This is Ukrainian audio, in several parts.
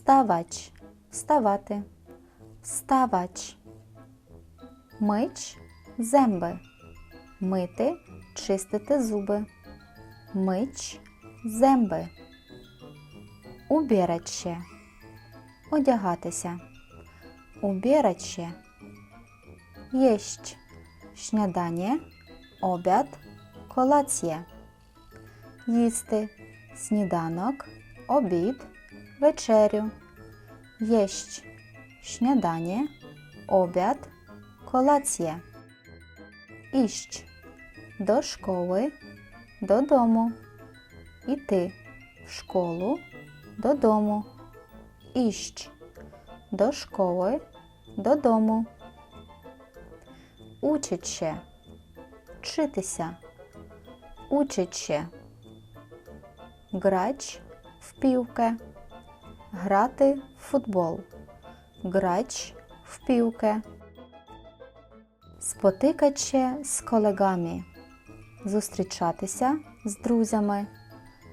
Вставач. Вставати. Вставач. Мич земби. Мити, чистити зуби. Мич земби. Убіраче. Одягатися. Убіраче. Єсть. Śniadanie, обяд, колація. Їсти сніданок, обід, вечерю. Єсть śniadanie, обяд, колація. Іщ до школи, додому. Іти в школу, додому. Іщ до школи, додому. Учиче. Вчитися. Учиче. Грач в півке. Грати в футбол. Грач в півке. Спотикаче з колегами. Зустрічатися з друзями.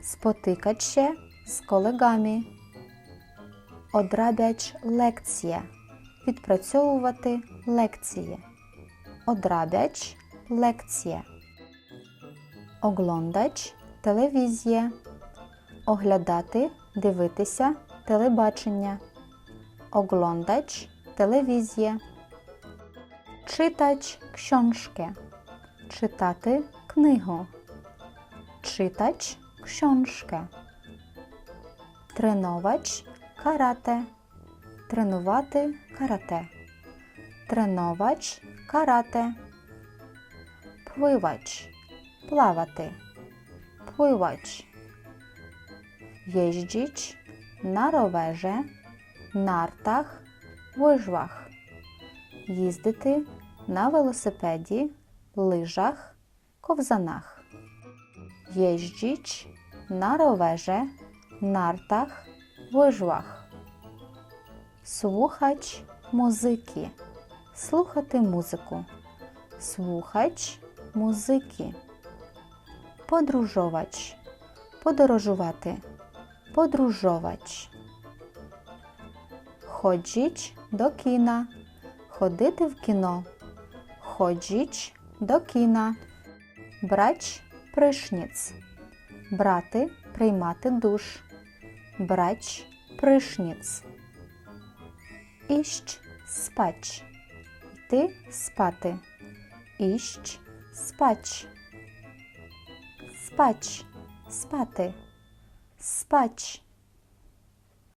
Спотикаче з колегами. Одрабяч лекція. Відпрацьовувати лекції. Одрабяч лекція. Оглондач телевізія. Оглядати, дивитися телебачення. Оглондач телевізія. Читач książkę. Читати книгу. Читач książkę. Тренувач карате. Тренувати карате. Треновач карате. Пливач плавати. Пливач. Jeździć на rowerze, нартах, лижвах. Їздити на велосипеді, лижах, ковзанах. Jeździć на rowerze, нартах, лижвах. Слухач музики. Слухати музику. Слухач музики. Подорожовач. Подорожувати. Подорожовач. Ходіть до кіна. Ходити в кіно. Ходіть до кіна. Брач пришніц. Брати приймати душ. Брач пришніц. Іщ спач. Йти спати. Іщ спач. Спач спати. Спач.